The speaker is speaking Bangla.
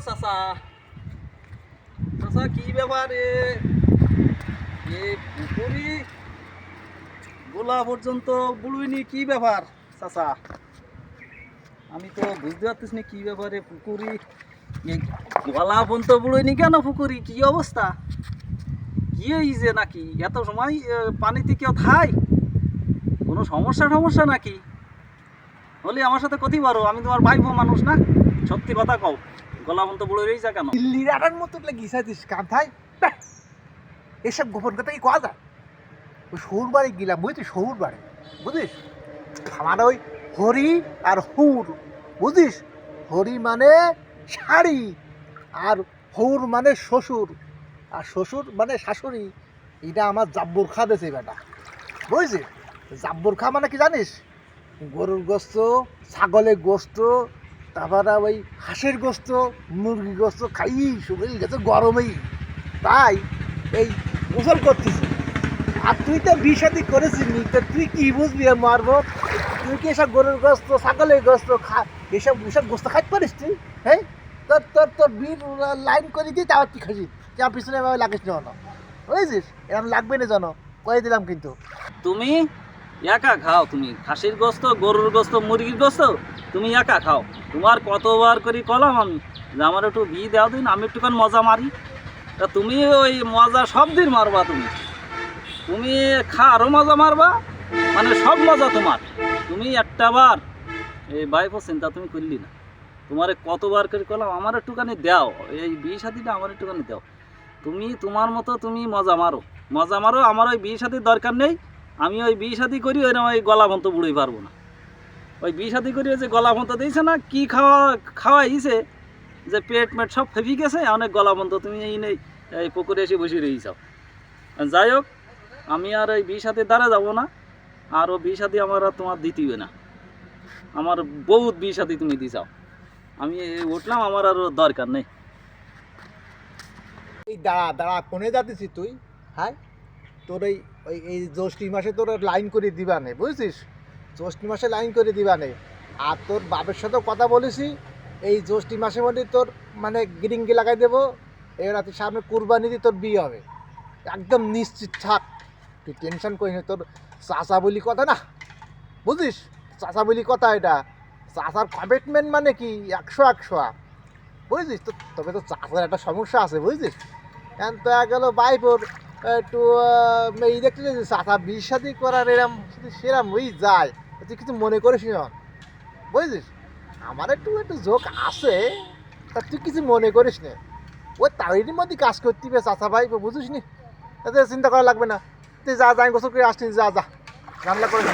চাচা চাচা কি ব্যাপার এ? পুকুরি গোলা পর্যন্ত বুড়ুইনি কি ব্যাপার চাচা আমি তো বুঝতে পারতেছি না কি ব্যাপারে পুকুরি। গলা পর্যন্ত বুড়ুইনি কেন পুকুরি? কি অবস্থা? কি হয়েছে নাকি? এত সময় পানিতে কেউ থাই? কোনো সমস্যা সমস্যা নাকি? হলে আমার সাথে কথি পারো আমি তোমার ভাই বোন মানুষ না? সত্যি কথা কও। গলা পর্যন্ত বুড়ো রয়েছে কেন লিরাটার মতো গিসাইছিস কাঁথায়। ব্যাহ! এসব গোপন কথা কি কওয়া যায়? ওই সৌর বাড়ি গেলাম বুঝলি সৌর বাড়ি। বুঝিস? আমার ওই হরি আর হুর। বুঝিস? হরি মানে শাড়ি আর হৌর মানে শ্বশুর। আর শ্বশুর মানে শাশুড়ি। এটা আমার জাব্বর খা দেছে বেটা। বুঝছিস? জাব্বর খা মানে কি জানিস? গরুর গোস্ত, ছাগলের গোস্ত তারপরে ওই হাঁসের গোস্ত মুরগি গোস্ত খাই শরীর গেছে, গরমেই। তাই এই গোসল করতেছি। আর তুই তো বিষাদি করেছিস তো তুই কি বুঝবি মারবো? তুই কি এসব গরুর গোস্ত, ছাগলের গোস্ত খা, এসব এসব গোস্ত খাইতে পারিস তুই? হ্যাঁ? তোর তোর তোর বিল লাইন করে দিই তাও তুই খাসি যা পিছনে এভাবে লাগিস না বুঝেছিস? এরকম লাগবে না জানো। কয়ে দিলাম কিন্তু। তুমি একা খাও তুমি। খাসির গোস্ত, গরুর গোস্ত, মুরগির গোস্ত, তুমি একা খাও। তোমার কতবার করে কলাম? আমি যে আমার একটু বি দেওয়া দিন, আমি একটুখানি মজা মারি। তা তুমি ওই মজা সব দিন মারবা তুমি। তুমি খা আরও মজা মারবা। মানে সব মজা তোমার। তুমি একটা বার এই বাইফো চিন্তা তুমি করলি না। তোমারে কতবার করে কলাম? আমার একটুখানি দাও। এই বিয়ে সাথীটা আমার একটুখানি দাও। তুমি তোমার মতো তুমি মজা মারো। মজা মারো, আমার ওই বিয়ে সাথীর দরকার নেই। আমি ওই বিয়ে সাথী করি, ওই ওই গলা ভন্ত বুড়োই পারব না। ওই বিয়ে সাথী করি যে গলা ভন্ত দিয়েছে না, কি খাওয়া, খাওয়াইছে, যে পেট মেট সব ফেফি গেছে, অনেক গলা ভন্ত তুমি এই নেই এই পুকুরে এসে বসে রয়েছাও যাই হোক, আমি আর ওই বিয়ে সাথীর দ্বারা যাব না, আর ও সাথী আমার আর তোমার দিতিবে না। আমার বহুত বিয়ে সাথী তুমি দিছাও আমি উঠলাম, আমার আর দরকার নেই। এই দাঁড়া দাঁড়া, কোনে যাতেছিস তুই? হ্যাঁ? তোর এই, ওই, এই জ্যৈষ্ঠী মাসে তোর লাইন করে দিবা নে, বুঝছিস? জ্যৈষ্ঠী মাসে লাইন করে দিবা নে। আর তোর বাপের সাথেও কথা বলেছি, এই জ্যৈষ্ঠী মাসে মধ্যে তোর মানে গিরিঙ্গি লাগাই দেবো এবার তুই সামনে কুরবানি দিয়ে তোর বিয়ে হবে। একদম নিশ্চিত থাক। তুই টেনশন করিস তোর চাচা বলি কথা না। বুঝিস? চাচা বলি কথা এটা। চাচার কমিটমেন্ট মানে কি? একশো একশো। বুঝছিস তো তবে তো চাষের একটা সমস্যা আছে বুঝছিস এখন তো গেল বাইপোর একটু ইলেকট্রিক চাষা বিশ সাথে করার এরম সেরম ওই যায়। তুই কিছু মনে করিস না বুঝলিস আমার একটু একটু ঝোঁক আছে, তা তুই কিছু মনে করিস না? ওই তাড়ির মধ্যে কাজ করতে হবে চাষা ভাই, বুঝিস নি? তাতে চিন্তা করা লাগবে না। তুই যা যা, আমি গোসল করে আসছিস যা যা। রান্না করে